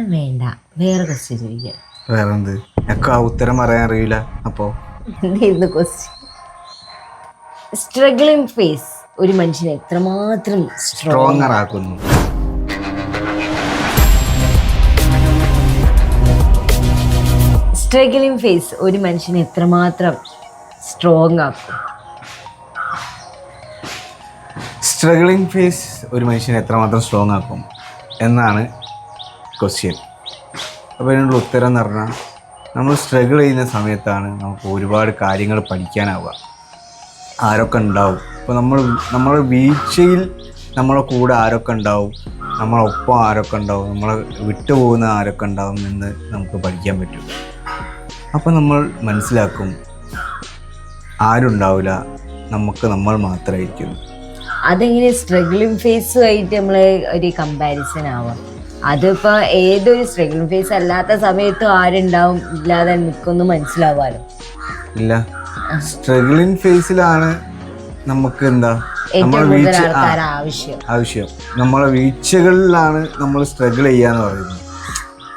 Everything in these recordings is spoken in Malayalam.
വേണ്ട. വേറെ ക്വസ്റ്റ്യൻ ചോദിക്കാം. വേറെ എന്ത് എനിക്ക് ആ ഉത്തരം പറയാൻ അറിയില്ല. അപ്പോ? എന്തായിരുന്നു ക്വസ്റ്റ്യൻ സ്ട്രഗിളിംഗ് ഫേസ് ഒരു മനുഷ്യനെ എത്രമാത്രം സ്ട്രോങ് സ്ട്രോങ്ങർ ആക്കുന്നു. സ്ട്രഗിളിംഗ് ഫേസ് ഒരു മനുഷ്യനെ എത്രമാത്രം സ്ട്രോങ് ആക്കും സ്ട്രഗിളിംഗ് ഫേസ് ഒരു മനുഷ്യനെ എത്രമാത്രം സ്ട്രോങ് ആക്കും എന്നാണ് ക്വസ്റ്റ്യൻ. അപ്പോൾ അതിനുള്ള ഉത്തരം എന്ന് പറഞ്ഞാൽ നമ്മൾ സ്ട്രഗിൾ ചെയ്യുന്ന സമയത്താണ് നമുക്ക് ഒരുപാട് കാര്യങ്ങൾ പഠിക്കാനാവുക. ആരൊക്കെ ഉണ്ടാവും? ഇപ്പോൾ നമ്മൾ നമ്മുടെ വീഴ്ചയിൽ നമ്മളെ കൂടെ ആരൊക്കെ ഉണ്ടാവും? നമ്മളൊപ്പം ആരൊക്കെ ഉണ്ടാവും? നമ്മളെ വിട്ടുപോകുന്ന ആരൊക്കെ ഉണ്ടാവും എന്ന് നമുക്ക് പഠിക്കാൻ പറ്റും. അപ്പോൾ നമ്മൾ മനസ്സിലാക്കും ആരുണ്ടാവില്ല നമുക്ക് നമ്മൾ മാത്രമായിരിക്കും അതെങ്ങനെ സ്ട്രഗിളിംഗ് ഫേസുമായിട്ട് നമ്മൾ ഒരു കമ്പാരിസൺ ആവാം. അതിപ്പോ ഏതൊരു സ്ട്രഗിൾ ഫേസ് അല്ലാത്ത സമയത്തും ആരുണ്ടാവും? ഇല്ലാതെ നിൽക്കൊന്നും മനസ്സിലാവാലോ? ഇല്ല. സ്ട്രഗിൾ ഫേസിലാണ് നമുക്ക് എന്താ? നമ്മളെ വീഴ്ച ആവശ്യം. നമ്മളെ വീഴ്ചകളിലാണ് നമ്മൾ സ്ട്രഗിൾ ചെയ്യാന്ന് പറയുന്നത്.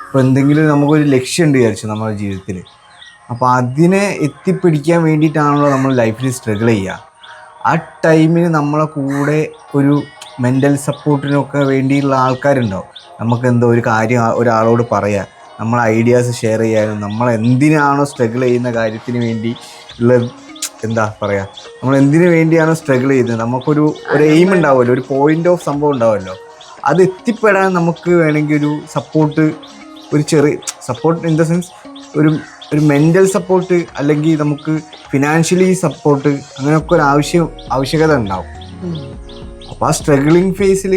അപ്പോൾ എന്തെങ്കിലും നമുക്കൊരു ലക്ഷ്യമുണ്ട് വിചാരിച്ചു നമ്മുടെ ജീവിതത്തിൽ അപ്പോൾ അതിനെ എത്തിപ്പിടിക്കാൻ വേണ്ടിയിട്ടാണല്ലോ നമ്മൾ ലൈഫിൽ സ്ട്രഗിൾ ചെയ്യുക. ആ ടൈമിന് നമ്മളെ കൂടെ ഒരു മെന്റൽ സപ്പോർട്ടിനൊക്കെ വേണ്ടിയുള്ള ആൾക്കാരുണ്ടാവും. നമുക്ക് എന്തോ ഒരു കാര്യം ഒരാളോട് പറയാം നമ്മൾ ഐഡിയാസ് ഷെയർ ചെയ്യാനും നമ്മൾ എന്തിനാണോ സ്ട്രഗിൾ ചെയ്യുന്ന കാര്യത്തിന് വേണ്ടി ഉള്ള എന്താ പറയുക നമ്മൾ എന്തിനു വേണ്ടിയാണോ സ്ട്രഗിൾ ചെയ്യുന്നത്? നമുക്കൊരു ഒരു എയിം ഉണ്ടാവുമല്ലോ ഒരു പോയിന്റ് ഓഫ് സംഭവം ഉണ്ടാവുമല്ലോ. അത് എത്തിപ്പെടാൻ നമുക്ക് വേണമെങ്കിൽ ഒരു സപ്പോർട്ട് ഒരു ചെറിയ സപ്പോർട്ട് ഇൻ ദ സെൻസ് ഒരു ഒരു മെന്റൽ സപ്പോർട്ട് അല്ലെങ്കിൽ നമുക്ക് ഫിനാൻഷ്യലി സപ്പോർട്ട് അങ്ങനെയൊക്കെ ഒരു ആവശ്യം ആവശ്യകത ഉണ്ടാവും. അപ്പോൾ ആ സ്ട്രഗിളിങ് ഫേസിൽ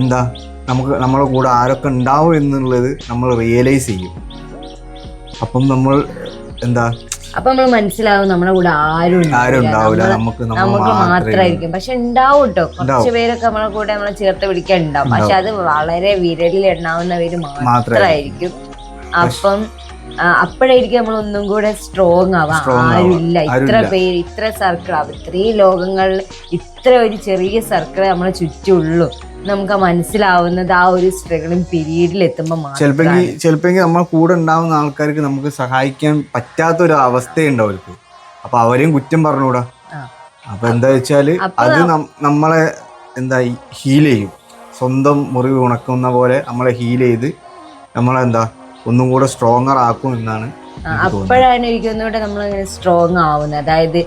എന്താ നമുക്ക് നമ്മളെ കൂടെ ആരൊക്കെ ഉണ്ടാവും എന്നുള്ളത് നമ്മൾ റിയലൈസ് ചെയ്യും. അപ്പം നമ്മൾ എന്താ? അപ്പൊ നമ്മൾ മനസ്സിലാവും നമ്മുടെ കൂടെ ആരും ആരും ഉണ്ടാവില്ല. നമുക്ക് മാത്രമായിരിക്കും. പക്ഷെ ഉണ്ടാവും കേട്ടോ കുറച്ച് പേരൊക്കെ നമ്മളെ കൂടെ നമ്മളെ ചേർത്ത് പിടിക്കാൻ ഉണ്ടാവും. പക്ഷെ അത് വളരെ വിരലിൽ എണ്ണാവുന്നവര് മാത്രമായിരിക്കും. അപ്പം അപ്പോഴായിരിക്കും നമ്മൾ ഒന്നും കൂടെ സ്ട്രോങ് ആവാം. ആരുമില്ല. ഇത്ര പേര് ഇത്ര സർക്കിൾ ആവും. ഇത്രയും ലോകങ്ങളിൽ ഇത്ര ഒരു ചെറിയ സർക്കിൾ നമ്മളെ ചുറ്റുള്ളൂ. നമുക്ക് മനസ്സിലാവുന്നത് ആ ഒരു സ്ട്രഗിളും പീരീഡിൽ എത്തുമ്പോൾ ചിലപ്പോൾ ചിലപ്പോൾ നമ്മൾ കൂടെ ഉണ്ടാവുന്ന ആൾക്കാർക്ക് നമുക്ക് സഹായിക്കാൻ പറ്റാത്ത ഒരു അവസ്ഥയുണ്ട് അവർക്ക്. അപ്പൊ അവരെയും കുറ്റം പറഞ്ഞുകൂടാ. അപ്പൊ എന്താ വെച്ചാൽ അത് നമ്മളെ എന്താ ഹീൽ ചെയ്യും. സ്വന്തം മുറിവ് ഉണക്കുന്ന പോലെ നമ്മളെ ഹീൽ ചെയ്ത് നമ്മളെന്താ ഒന്നും കൂടെ സ്ട്രോങ്ങർ ആക്കും എന്നാണ് അപ്പോഴാണ് എനിക്ക് ഒന്നുകൂടെ നമ്മൾ അങ്ങനെ സ്ട്രോങ് ആവുന്നത്. അതായത്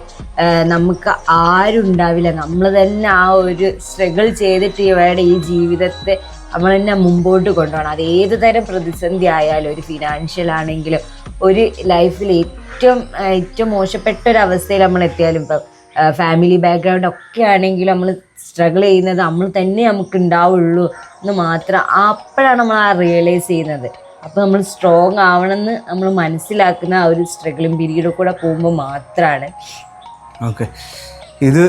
നമുക്ക് ആരും ഉണ്ടാവില്ല നമ്മൾ തന്നെ ആ ഒരു സ്ട്രഗിൾ ചെയ്തിട്ട് ഇവരുടെ ഈ ജീവിതത്തെ നമ്മൾ തന്നെ മുമ്പോട്ട് കൊണ്ടുപോകണം. അത് ഏത് തരം പ്രതിസന്ധി ആയാലും ഒരു ഫിനാൻഷ്യൽ ആണെങ്കിലും ഒരു ലൈഫിൽ ഏറ്റവും ഏറ്റവും മോശപ്പെട്ട ഒരു അവസ്ഥയിൽ നമ്മൾ എത്തിയാലും ഇപ്പം ഫാമിലി ബാക്ക്ഗ്രൗണ്ട് ഒക്കെ ആണെങ്കിലും നമ്മൾ സ്ട്രഗിൾ ചെയ്യുന്നത് നമ്മൾ തന്നെ നമുക്ക് ഉണ്ടാവുള്ളൂ എന്ന് മാത്രം അപ്പോഴാണ് നമ്മൾ ആ റിയലൈസ് ചെയ്യുന്നത്. അപ്പോൾ നമ്മൾ സ്ട്രോങ് ആവണമെന്ന് നമ്മൾ മനസ്സിലാക്കുന്ന ആ ഒരു സ്ട്രഗിളിങ് പിരീഡ് കൂടെ പോകുമ്പോൾ മാത്രമാണ് ഓക്കെ. ഇത്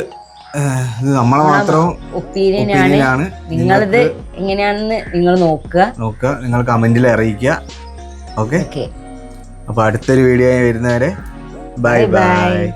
ഇത് നമ്മളെ മാത്രം ഒപ്പീനിയനാണ്. നിങ്ങളത് എങ്ങനെയാണെന്ന് നിങ്ങൾ നോക്കുക. നോക്കുക. നിങ്ങൾ കമന്റിൽ അറിയിക്കുക. ഓക്കെ? അപ്പോൾ അടുത്തൊരു വീഡിയോ വരുന്നവരെ ബൈ. ബൈ.